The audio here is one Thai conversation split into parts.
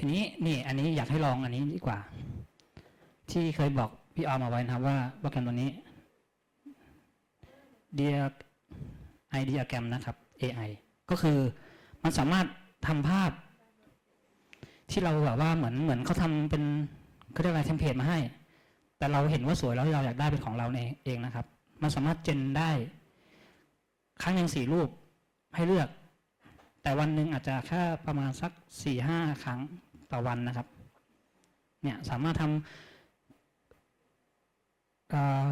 ทีนี้นี่อันนี้อยากให้ลองอันนี้ดีกว่า ที่เคยบอกพี่ออมเอาไว้นะครับว่าโปรแกรมตัวนี้ Dear Ideagram นะครับ AI ก็คือมันสามารถทำภาพ ที่เราแบบว่าเหมือนเหมือนเขาทำเป็นเขาเรียกอะไรเทมเพลตมาให้ แต่เราเห็นว่าสวยแล้วเราอยากได้เป็นของเราเองนะครับ มันสามารถเจนได้ ครั้งหนึ่งสี่รูปให้เลือก แต่วันหนึ่งอาจจะแค่ประมาณสักสี่ห้าครั้ง ต่อวันนะครับ เนี่ยสามารถทำ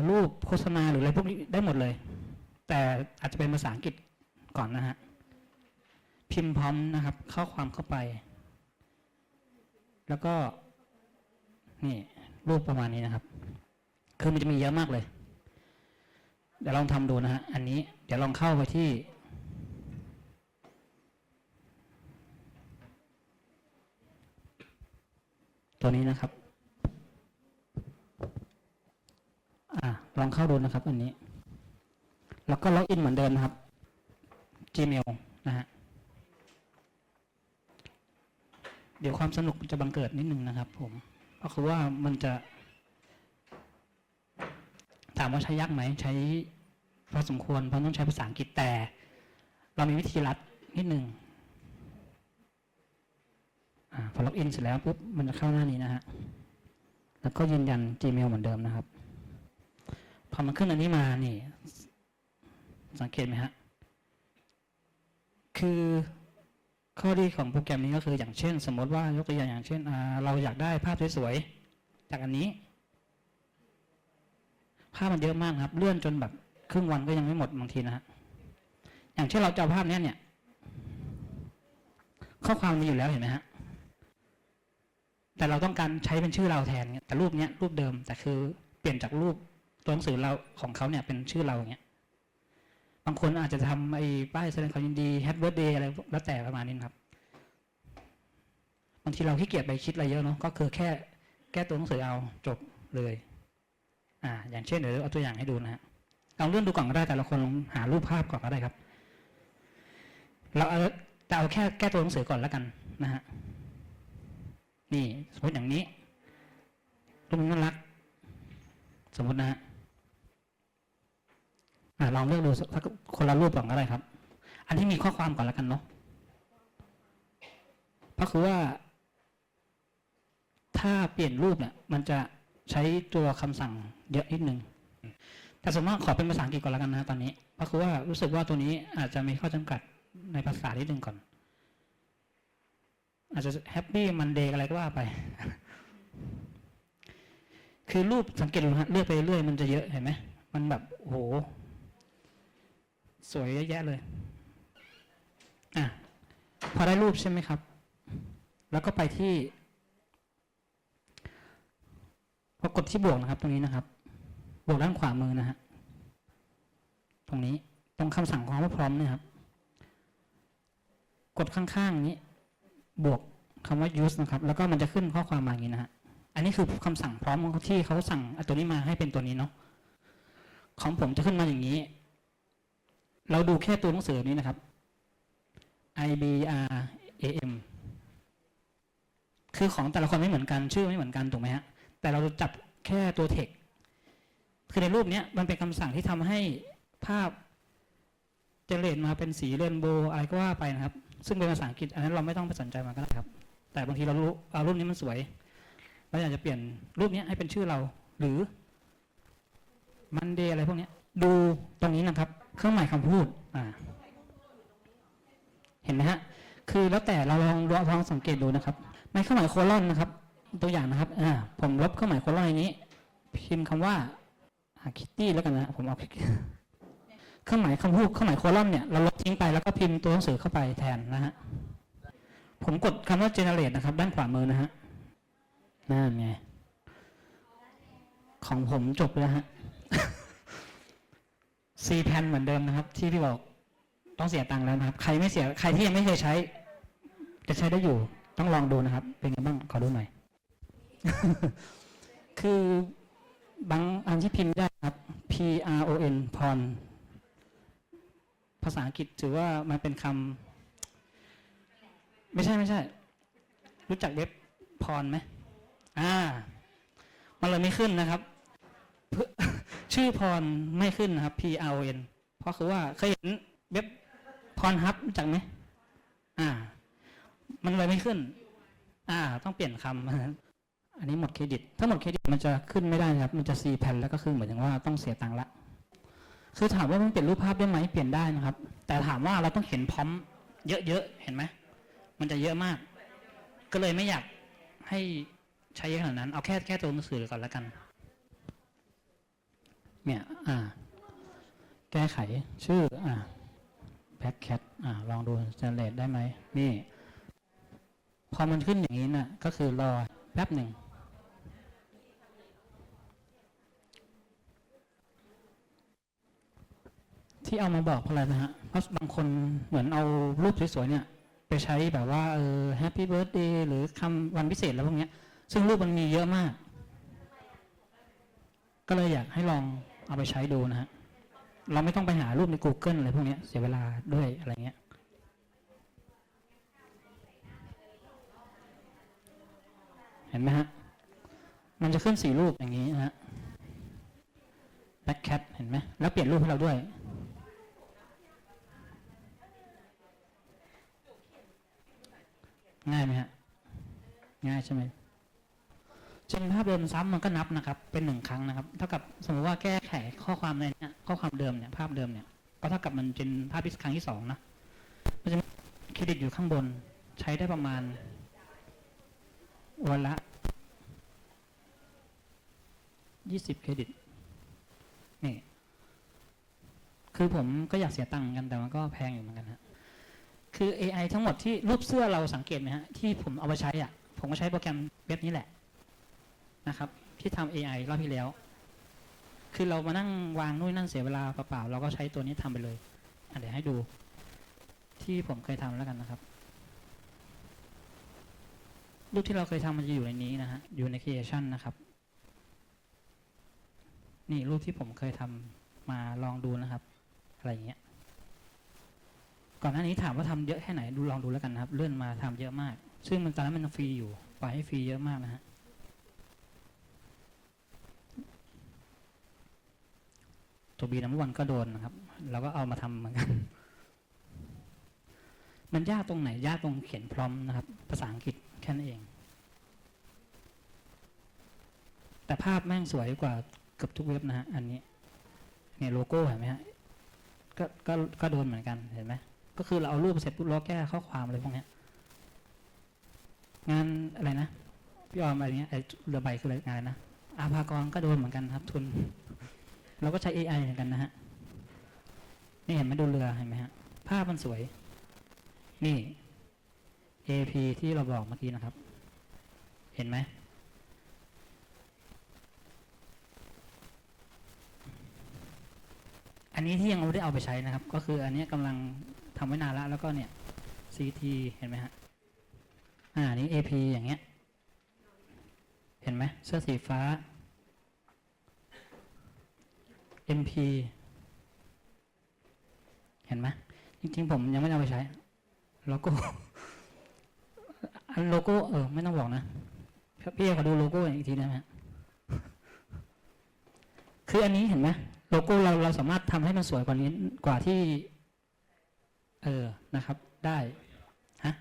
รูปโฆษณาหรืออะไรพวกนี้ได้หมดเลย แต่อาจจะเป็นภาษาอังกฤษก่อนนะฮะ พิมพ์พร้อมนะครับ ข้อความเข้าไป แล้วก็ นี่รูปประมาณนี้นะครับ คือมันจะมีเยอะมากเลย เดี๋ยวลองทำดูนะฮะ อันนี้ เดี๋ยวลองเข้าไปที่ ตัวนี้นะครับ อ่าลองเข้าดูนะครับ อันนี้ แล้วก็ล็อกอินเหมือนเดิมนะครับ Gmail นะฮะเดี๋ยวความสนุกจะบังเกิดนิดนึงนะครับ ผมก็คือว่ามันจะ ถามว่าใช้ยากไหมใช้พอสมควรเพราะต้องใช้ภาษาอังกฤษแต่ เรามีวิธีรัดนิดนึง พอล็อกอินเสร็จแล้วปุ๊บมันจะเข้าหน้านี้นะฮะแล้วก็ยืนยัน Gmail เหมือนเดิมนะครับพอมันขึ้นอันนี้มานี่ สังเกตไหมฮะคือข้อดีของโปรแกรมนี้ก็คืออย่างเช่น สมมติว่ายกตัวอย่างอย่างเช่นเราอยากได้ภาพสวยๆจากอันนี้ ภาพมันเยอะมากครับ เลื่อนจนแบบครึ่งวันก็ยังไม่หมดบางทีนะฮะอย่างเช่นเราจะเอาภาพนี้เนี่ย ข้อความมีอยู่แล้วเห็นไหมฮะ แต่เราต้องการใช้เป็นชื่อเราแทนเนี่ยแต่รูปเนี้ยรูปเดิม แต่คือเปลี่ยนจากรูปตัวหนังสือเราของเขาเนี่ยเป็นชื่อเราเงี้ยบางคนอาจจะทำไอ้ป้ายแสดงความยินดีแฮปปี้เบิร์ดเดย์อะไรแล้วแต่ประมาณนี้ครับบางทีเราขี้เกียจไปคิดอะไรเยอะเนาะก็คือแค่แก้ตัวหนังสือเอาจบเลย อ่า อย่างเช่นเดี๋ยวเอาตัวอย่างให้ดูนะฮะลองเลื่อนดูก่อนก็ได้แต่ละคนลองหารูปภาพก่อนก็ได้ครับ เราเอาจะเอาแค่แก้ตัวหนังสือก่อนแล้วกันนะฮะ นี่ สมมติอย่างนี้รูปมันน่ารัก สมมตินะฮะลองเลือกดูสักคนละรูปก่อนก็ได้ครับ อันที่มีข้อความก่อนแล้วกันเนาะก็คือว่า ถ้าเปลี่ยนรูปเนี่ย มันจะใช้ตัวคำสั่งเยอะนิดนึงแต่สมมติขอเป็นภาษาอังกฤษก่อนแล้วกันนะตอนนี้ก็คือว่ารู้สึกว่าตัวนี้อาจจะมีข้อจำกัดในภาษานิดนึงก่อน อาจจะแฮปปี้มันเดย์อะไรก็ว่าไป คือรูปสังเกตดูนะฮะเลือกไปเรื่อยมันจะเยอะเห็นไหมมันแบบโอ้โห สวยเยอะแยะเลยอะพอได้รูปใช่ไหมครับ แล้วก็ไปที่พอกดที่บวกนะครับ ตรงนี้นะครับ บวกด้านขวามือนะฮะตรงนี้ตรงคำสั่งของว่าพร้อมเนี่ยครับ กดข้างๆนี้ บวกคำว่า use นะครับ แล้วก็มันจะขึ้นข้อความมาอย่างนี้นะฮะ อันนี้คือคำสั่งพร้อมที่เขาสั่งตัวนี้มาให้เป็นตัวนี้เนาะ ของผมจะขึ้นมาอย่างนี้ เราดูแค่ตัวหนังสือนี้นะครับ I B R A M คือของแต่ละคนไม่เหมือนกัน ชื่อไม่เหมือนกันถูกไหมฮะ แต่เราจับแค่ตัวเทคคือในรูปเนี้ยมันเป็นคำสั่งที่ทำให้ภาพเจเนเรตมาเป็นสีเรนโบว์อะไรก็ว่าไปนะครับ ซึ่งเป็นภาษาอังกฤษ อันนั้นเราไม่ต้องไปสนใจมันก็ได้ครับ แต่บางทีเรารู้เอารูปนี้มันสวยเราอยากจะเปลี่ยนรูปนี้ให้เป็นชื่อเรา หรือมันเดย์อะไรพวกนี้ดูตรงนี้นะครับ เครื่องหมายคำพูดอ่าเห็นไหมฮะ คือแล้วแต่เราลองลองสังเกตดูนะครับ ในเครื่องหมายโคลอนนะครับ ตัวอย่างนะครับอ่าผมลบเครื่องหมายโคลอนในนี้ พิมพ์คำว่าคิตตี้แล้วกันนะผมเอา เครื่องหมายคำพูดเครื่องหมายโคลอนเนี่ยเราลบทิ้งไปแล้วก็พิมพ์ตัวหนังสือเข้าไปแทนนะฮะผมกดคำว่า generate นะครับ ด้านขวามือนะฮะนั่นไงของผมจบแล้วฮะ C แพนเหมือนเดิมนะครับ ที่พี่บอกต้องเสียตังค์แล้วนะครับ ใครไม่เสียใครที่ยังไม่เคยใช้ จะใช้ได้อยู่ ต้องลองดูนะครับ เป็นไงบ้างขอดูหน่อย คือบางอันที่พิมพ์ไม่ได้ครับ P R O N พร ภาษาอังกฤษถือว่ามันเป็นคำไม่ใช่ไม่ใช่ รู้จักเว็บพรไหมอ่า มันเลยไม่ขึ้นนะครับ ชื่อพรไม่ขึ้นนะครับ P R N เพราะคือว่าเคยเห็นเว็บพรฮับรู้จักไหมอ่า มันเลยไม่ขึ้น อ่า ต้องเปลี่ยนคำอันนี้หมดเครดิต ถ้าหมดเครดิตมันจะขึ้นไม่ได้ครับ มันจะ C แผ่นแล้วก็คือเหมือนถึงว่าต้องเสียตังค์ละ คือถามว่ามันเปลี่ยนรูปภาพได้ไหมเปลี่ยนได้นะครับ แต่ถามว่าเราต้องเห็นพร้อม เยอะๆเห็นไหมมันจะเยอะมาก ก็เลยไม่อยากให้ใช้เยอะขนาดนั้น เอาแค่แค่ตัวหนังสือก่อนแล้วกัน เนี่ย อ่า แก้ไขชื่อ อ่า back cat อ่า ลองดู generate ได้ไหมนี่ พอมันขึ้นอย่างนี้น่ะ ก็คือรอแป๊บหนึ่ง ที่เอามาบอกเพราะอะไรนะฮะเพราะบางคนเหมือนเอารูปสวยๆเนี่ย ไปใช้แบบว่าเออ Happy Birthday หรือคำวันพิเศษแล้วพวกเนี้ยซึ่งรูปมันมีเยอะมาก ก็เลยอยากให้ลองเอาไปใช้ดูนะฮะเราไม่ต้องไปหารูปใน Google อะไรพวกเนี้ยเสียเวลาด้วยอะไรเงี้ยเห็นไหมฮะ มันจะขึ้นสี่รูปอย่างนี้นะฮะ back cat เห็นไหมแล้วเปลี่ยนรูปให้เราด้วย ง่ายไหมฮะ ง่ายใช่ไหมเช่นภาพเดิมซ้ำมันก็นับนะครับ เป็นหนึ่งครั้งนะครับ เท่ากับสมมติว่าแก้ไขข้อความในนี้ข้อความเดิมเนี่ยภาพเดิมเนี่ย ก็เท่ากับมันเป็นภาพที่ครั้งที่สองนะมันจะเครดิตอยู่ข้างบน ใช้ได้ประมาณวันละยี่สิบเครดิต นี่ คือผมก็อยากเสียตังค์กันแต่มันก็แพงอยู่เหมือนกันฮะ คือ AI ทั้งหมดที่รูปเสื้อเราสังเกตไหมฮะที่ผมเอาไปใช้อะ ผมก็ใช้โปรแกรมเว็บนี้แหละนะครับ ที่ทำ AI รอบที่แล้ว คือเรามานั่งวางนู่นนั่นเสียเวลาเปล่าๆเราก็ใช้ตัวนี้ทำไปเลยเดี๋ยวให้ดู ที่ผมเคยทำแล้วกันนะครับรูปที่เราเคยทำมันจะอยู่ในนี้นะฮะอยู่ใน creation นะครับ นี่รูปที่ผมเคยทำมาลองดูนะครับ อะไรอย่างเงี้ย ก่อนหน้านี้ถามว่าทำเยอะแค่ไหนดูลองดูแล้วกันนะครับ เลื่อนมาทำเยอะมาก ซึ่งมันตอนนั้นมันฟรีอยู่ปล่อยให้ฟรีเยอะมากนะฮะตัวบีนัมวันก็โดนนะครับเราก็เอามาทำเหมือนกัน มันยากตรงไหน ยากตรงเขียนพร้อมนะครับ ภาษาอังกฤษแค่นั้นเอง แต่ภาพแม่งสวยกว่าเกือบทุกเว็บนะฮะอันนี้เนี่ยโลโก้เห็นไหมฮะก็ก็ก็โดนเหมือนกันเห็นไหม ก็คือเราเอารูปเสร็จปุ๊บเราแก้ข้อความอะไรพวกนี้งานอะไรนะพี่ออมอะไรเงี้ยไอ้เรือใบคืออะไรงานนะอาภากรก็โดนเหมือนกันครับ ทุน เราก็ใช้ AI เหมือนกันนะฮะนี่เห็นไหมดูเรือเห็นไหมฮะภาพมันสวย นี่ AP ที่เราบอกเมื่อกี้นะครับ เห็นไหมอันนี้ที่ยังไม่ได้เอาไปใช้นะครับ ก็คืออันนี้กำลัง ทำไว้นานแล้วแล้วก็เนี่ย CT เห็นไหมฮะ อ่า นี้ AP อย่างเงี้ย เห็นไหมเสื้อสีฟ้า MP เห็นไหมจริงๆ ผมยังไม่เอาไปใช้ โลโก้ อันโลโก้ เออ ไม่ต้องบอกนะ พี่เอขอดูโลโก้อีกทีได้ไหมคืออันนี้เห็นไหมโลโก้เราเราสามารถทำให้มันสวยกว่านี้กว่าที่ เออนะครับ ได้ฮะ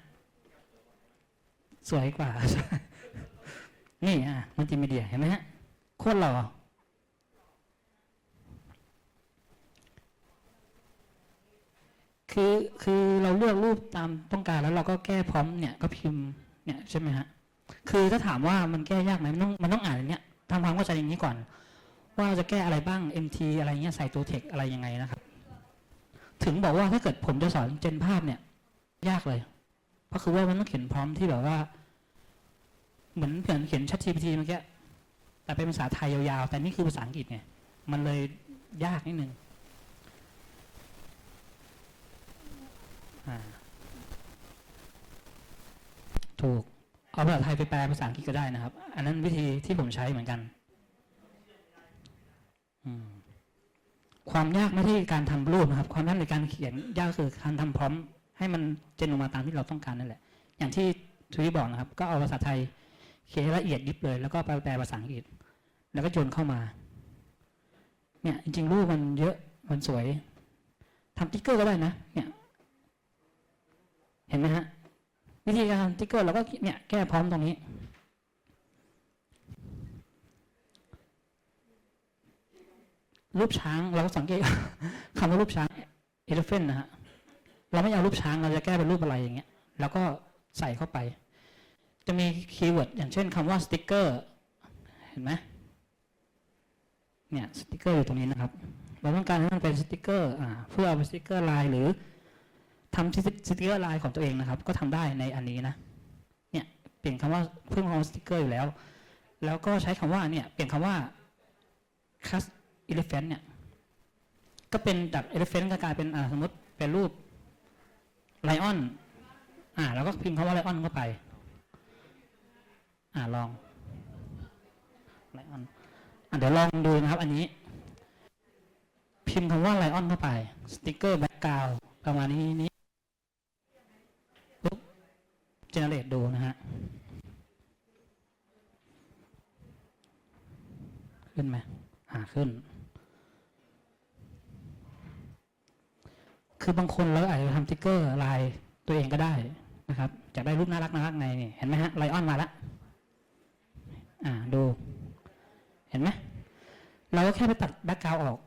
สวยกว่า นี่อะมัลติมีเดียเห็นไหมฮะโคตรหล่อคือคือเราเลือกรูปตามต้องการแล้วเราก็แก้พร้อมเนี่ยก็พิมพ์เนี่ยใช่ไหมฮะคือถ้าถามว่ามันแก้ยากไหมมันต้องมันต้องอ่านอย่างเนี้ยทำความเข้าใจอย่างนี้ก่อน ว่าเราจะแก้อะไรบ้าง MT อะไรเงี้ยใส่ตัวเทคอะไรยังไงนะครับ ถึงบอกว่าถ้าเกิดผมจะสอนเจนภาพเนี่ย ยากเลย เพราะคือว่ามันต้องเขียนพร้อมที่แบบว่า เหมือนเขียนเขียนชัด GPT เมื่อกี้แต่เป็นภาษาไทยยาวๆ แต่นี่คือภาษาอังกฤษไงมันเลยยากนิดนึงถูก เอาภาษาไทยไปแปลภาษาอังกฤษก็ได้นะครับ อันนั้นวิธีที่ผมใช้เหมือนกัน อืม ความยากไม่ใช่การทำรูปนะครับ ความยากในการเขียนยากคือการทำพร้อม ให้มันเจนออกมาตามที่เราต้องการนั่นแหละ อย่างที่ทวีบอกนะครับ ก็เอาภาษาไทยเขียนละเอียดยิบเลย แล้วก็แปลภาษาอังกฤษ แล้วก็โยนเข้ามา เนี่ยจริงๆรูปมันเยอะมันสวยทำติ๊กเกอร์ก็ได้นะ เนี่ย เห็นไหมฮะวิธีการทำติ๊กเกอร์เราก็เนี่ยแก้พร้อมตรงนี้ รูปช้างเราก็สังเกตคำว่ารูปช้างเอลเฟนนะฮะเราไม่เอารูปช้างเราจะแก้เป็นรูปอะไรอย่างเงี้ยแล้วก็ใส่เข้าไป จะมีคีย์เวิร์ดอย่างเช่นคำว่าสติ๊กเกอร์เห็นไหมเนี่ยสติ๊กเกอร์อยู่ตรงนี้นะครับ เราต้องการให้มันเป็นสติ๊กเกอร์อ่าเพื่อเอาเป็นสติ๊กเกอร์ลายหรือทำสติ๊กเกอร์ลายของตัวเองนะครับ ก็ทำได้ในอันนี้นะเนี่ยเปลี่ยนคำว่าเพิ่มคำว่าสติ๊กเกอร์อยู่แล้ว แล้วก็ใช้คำว่าเนี่ยเปลี่ยนคำว่าคัส elephant เนี่ย ก็เป็นจาก elephant ก็กลายเป็นสมมติเป็นรูปไลออน อ่า แล้วก็พิมพ์คำว่าไลออนเข้าไป อ่าลองไลออนอ่าเดี๋ยวลองดูนะครับ อันนี้ พิมพ์คำว่าไลออนเข้าไป สติกเกอร์แบ็กกราวประมาณนี้นี้ปุ๊บเจเนเรตดูนะฮะ ขึ้นไหมอ่าขึ้น คือบางคนเราอาจจะทำติ๊กเกอร์ลายตัวเองก็ได้นะครับจะได้รูปน่ารักน่ารักในนี่เห็นไหมฮะไลออนมาแล้วอ่าดู เห็นไหมเราก็แค่ไปตัดแบ็กกราวออก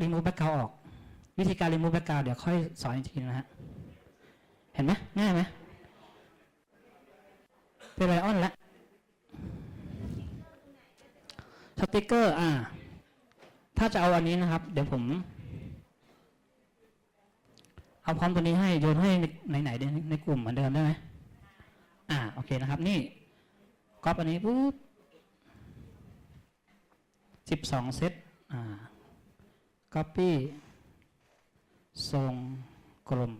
รีมูฟแบ็กกราวออก วิธีการรีมูฟแบ็กกราวเดี๋ยวค่อยสอนอีกทีนะฮะเห็นไหมง่ายไหมเป็นไลออนแล้วสติ๊กเกอร์ อ่า ถ้าจะเอาอันนี้นะครับ เดี๋ยวผม เอาพร้อมตัวนี้ให้โยนให้ในไหนในในกลุ่มเหมือนเดิมได้ไหมอ่าโอเคนะครับ นี่ก๊อปอันนี้ปุ๊บสิบสองเซตอ่าก๊อปปี้ทรงกลม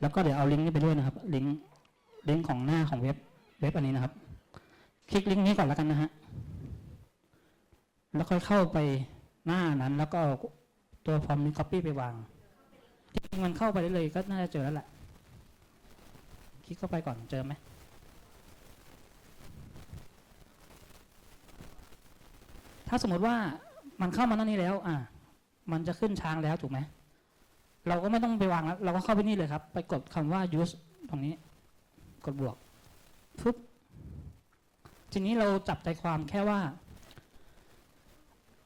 แล้วก็เดี๋ยวเอาลิงก์นี้ไปด้วยนะครับ ลิงก์ลิงก์ของหน้าของเว็บเว็บอันนี้นะครับ คลิกลิงก์นี้ก่อนแล้วกันนะฮะ แล้วค่อยเข้าไปหน้านั้น แล้วก็เอาตัวฟอร์มนี้ copy ไปวางจริงมันเข้าไปได้เลยก็น่าจะเจอแล้วแหละคลิกเข้าไปก่อนเจอไหมถ้าสมมติว่ามันเข้ามาหน้านี้แล้ว อะมันจะขึ้นช้างแล้วถูกไหมเราก็ไม่ต้องไปวางแล้ว เราก็เข้าไปนี่เลยครับ ไปกดคำว่า use ตรงนี้ กดบวกปุ๊บ ทีนี้เราจับใจความแค่ว่า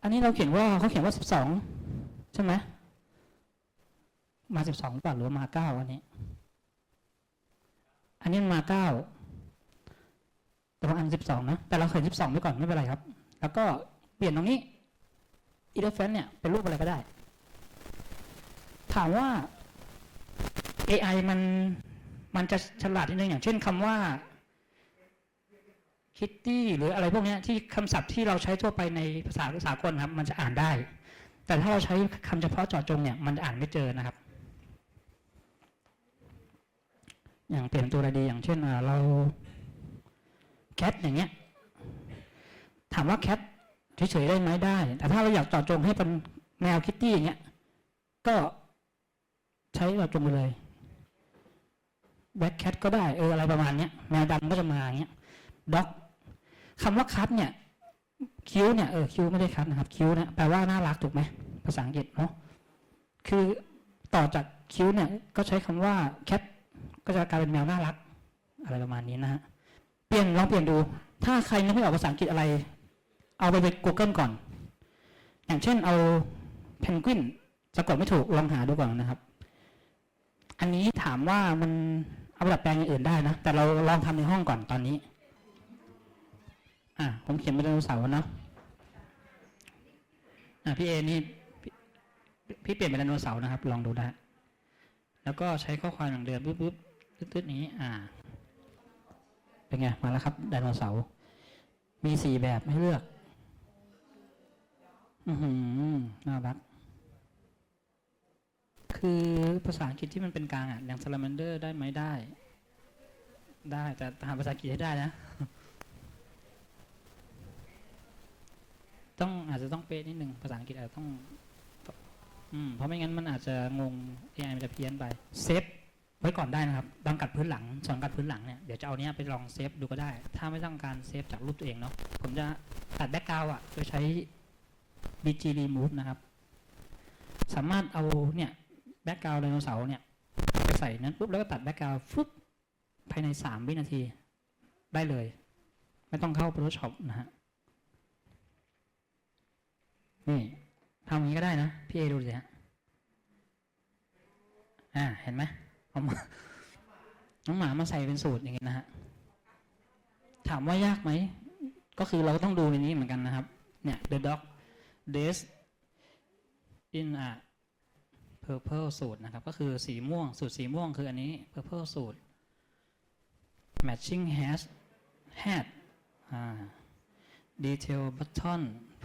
อันนี้เราเขียนว่าเขาเขียนว่าสิบสองใช่ไหมมาสิบสองหรือเปล่าหรือมาเก้าอันนี้ อันนี้มาเก้าแต่บาอันสิบสองนะ แต่เราเขียนสิบสองไว้ก่อนไม่เป็นไรครับ แล้วก็เปลี่ยนตรงนี้ e l e p h a n t เนี่ยเป็นรูปอะไรก็ได้ ถามว่า AI มันมันจะฉลาดนิดนึงอย่างเช่นคำว่า คิตตี้หรืออะไรพวกนี้ที่คำศัพท์ที่เราใช้ทั่วไปในภาษาสากลครับ มันจะอ่านได้ แต่ถ้าเราใช้คำเฉพาะเจาะจงเนี่ยมันจะอ่านไม่เจอนะครับ อย่างเปลี่ยนตัวอะไรดีอย่างเช่นเราแคทอย่างเงี้ย ถามว่าแคทเฉยๆได้ไหมได้ แต่ถ้าเราอยากเจาะจงให้เป็นแมวคิตตี้อย่างเงี้ย ก็ใช้เจาะจงไปเลยแบ็คแคทก็ได้เอออะไรประมาณเนี้ยแมวดำก็จะมาอย่างเงี้ยด็อก คำว่าคัทเนี่ยคิ้วเนี่ยเออคิ้วไม่ได้คัทนะครับ คิ้วเนี่ยแปลว่าน่ารักถูกไหมภาษาอังกฤษเนาะคือต่อจากคิ้วเนี่ยก็ใช้คำว่าแคทก็จะกลายเป็นแมวน่ารัก อะไรประมาณนี้นะฮะเปลี่ยนลองเปลี่ยนดู ถ้าใครนึกไม่ออกภาษาอังกฤษอะไร เอาไปไป Google ก่อน อย่างเช่นเอาเพนกวินสะกดไม่ถูกลองหาดูก่อนนะครับ อันนี้ถามว่ามันเอาไปดัดแปลงอย่างอื่นได้นะ แต่เราลองทำในห้องก่อนตอนนี้ อะผมเขียนเป็นไดโนเสาร์นะอะพี่เอนี่พี่พี่เปลี่ยนเป็นไดโนเสาร์นะครับ ลองดูได้แล้วก็ใช้ข้อความอย่างเดิมปุ๊บปุ๊บตึ๊ดนี้ อ่า เป็นไง มาแล้วครับไดโนเสาร์มีสี่แบบให้เลือก อือหือน่ารัก คือภาษาอังกฤษที่มันเป็นกลางอะ อย่าง salamander ได้ไหมได้ ได้ แต่หาภาษาอังกฤษให้ได้นะ ต้องอาจจะต้องเป๊ะนิดนึงภาษาอังกฤษอาจจะต้องอืมเพราะไม่งั้นมันอาจจะงง AI มันจะเพี้ยนไปเซฟไว้ก่อนได้นะครับตอนกัดพื้นหลังส่วนกัดพื้นหลังเนี่ยเดี๋ยวจะเอาเนี้ยไปลองเซฟดูก็ได้ ถ้าไม่ต้องการเซฟจากรูปตัวเองเนาะผมจะตัดแบ็กกราวอะโดยใช้ BG Remove นะครับ สามารถเอาเนี่ยแบ็กกราวไดโนเสาร์เนี่ยไปใส่นั้นปุ๊บแล้วก็ตัดแบ็กกราวฟึบภายใน 3 วินาที ได้เลย ไม่ต้องเข้า Photoshop นะฮะ นี่ทำอย่างนี้ก็ได้นะ พี่เอดูสิฮะอ่า เห็นไหมเอามาน้องหมามาใส่เป็นสูตรอย่างเงี้ยนะฮะ ถามว่ายากไหม ก็คือเราต้องดูในนี้เหมือนกันนะครับ เนี่ย the dog days in a purple สูตรนะครับ ก็คือสีม่วง สูตรสีม่วงคืออันนี้ purple สูตร matching has hat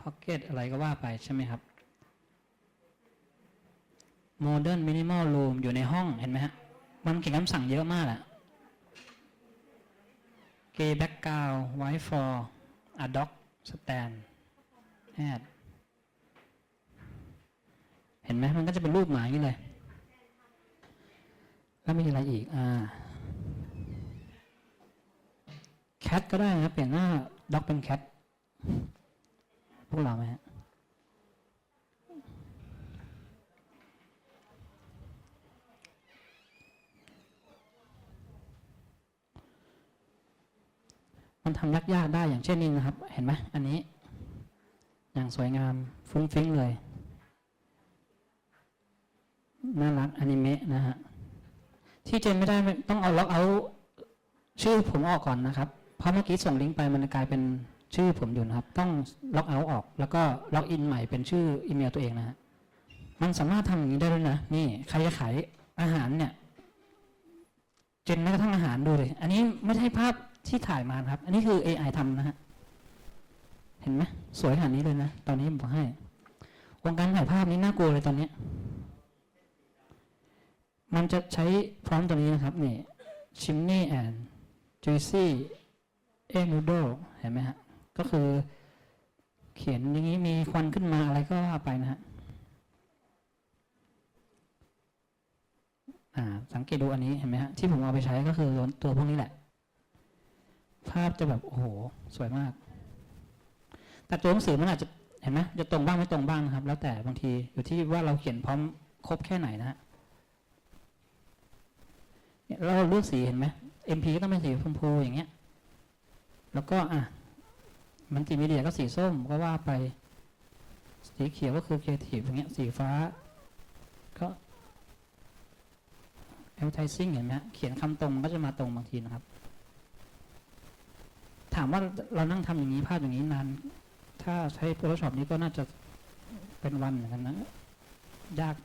อ่า detail button pocket อะไรก็ว่าไปใช่ไหมครับ modern minimal room อยู่ในห้องเห็นไหมฮะ มันเขียนคำสั่งเยอะมากอะ gray background white for a dog stand hat เห็นไหมมันก็จะเป็นรูปหมาอย่างนี้เลย แล้วมีอะไรอีก อ่า cat ก็ได้นะ เปลี่ยนหน้า dog เป็น cat พวกเราไหมฮะมันทำยากๆได้อย่างเช่นนี้นะครับ เห็นไหมอันนี้ อย่างสวยงามฟุ้งฟิ้งเลย น่ารักอนิเมะนะฮะ ที่เจนไม่ได้ต้องเอาล็อกเอา ชื่อผมออกก่อนนะครับ เพราะเมื่อกี้ส่งลิงก์ไปมันกลายเป็น ชื่อผมอยู่นะครับ ต้องล็อกเอาท์ออก แล้วก็ล็อกอินใหม่เป็นชื่ออีเมลตัวเองนะฮะมันสามารถทำอย่างนี้ได้ด้วยนะ นี่ใครจะขายอาหารเนี่ย เจนแม้กระทั่งอาหารดูเลย อันนี้ไม่ใช่ภาพที่ถ่ายมาครับ อันนี้คือ AI ทำนะฮะ เห็นไหมสวยขนาดนี้เลยนะ ตอนนี้ผมบอกให้ วงการถ่ายภาพนี้น่ากลัวเลยตอนนี้ มันจะใช้พร้อมตัวนี้นะครับ นี่ chimney and juicy egg noodle เห็นไหมฮะ ก็คือ เขียนอย่างนี้มีควันขึ้นมาอะไรก็ว่าไปนะฮะสังเกตดูอันนี้เห็นไหมฮะที่ผมเอาไปใช้ก็คือตัวพวกนี้แหละ ภาพจะแบบโอ้โห สวยมาก แต่ตัวหนังสือมันอาจจะเห็นไหมจะตรงบ้างไม่ตรงบ้างนะครับ แล้วแต่บางทีอยู่ที่ว่าเราเขียนพร้อมครบแค่ไหนนะฮะเราเลือกสีเห็นไหม MP ก็ต้องเป็นสีชมพูอย่างเงี้ย แล้วก็อะ มันติมีเดียก็สีส้มก็ว่าไป สีเขียวก็คือ creative อย่างเงี้ย สีฟ้า ก็ advertising เห็นไหมฮะเขียนคำตรงก็จะมาตรงบางทีนะครับ ถามว่าเรานั่งทำอย่างนี้ภาพอย่างนี้นาน ถ้าใช้ Photoshop นี้ก็น่าจะเป็นวันเหมือนกันนะยาก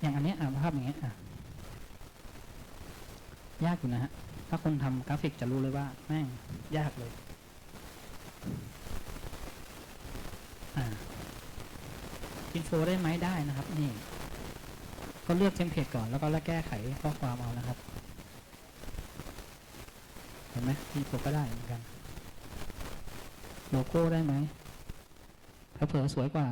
อย่างอันเนี้ยอะภาพอย่างเงี้ยอะยากอยู่นะฮะ ถ้าคนทำกราฟิกจะรู้เลยว่า แม่งยากเลย อ่าอินโฟได้ไหมได้นะครับ นี่ ก็เลือกเทมเพลตก่อนแล้วก็แล้วแก้ไขข้อความเอานะครับ เห็นไหมอินโฟก็ได้เหมือนกัน โลโก้ได้ไหมเผลอๆสวยกว่า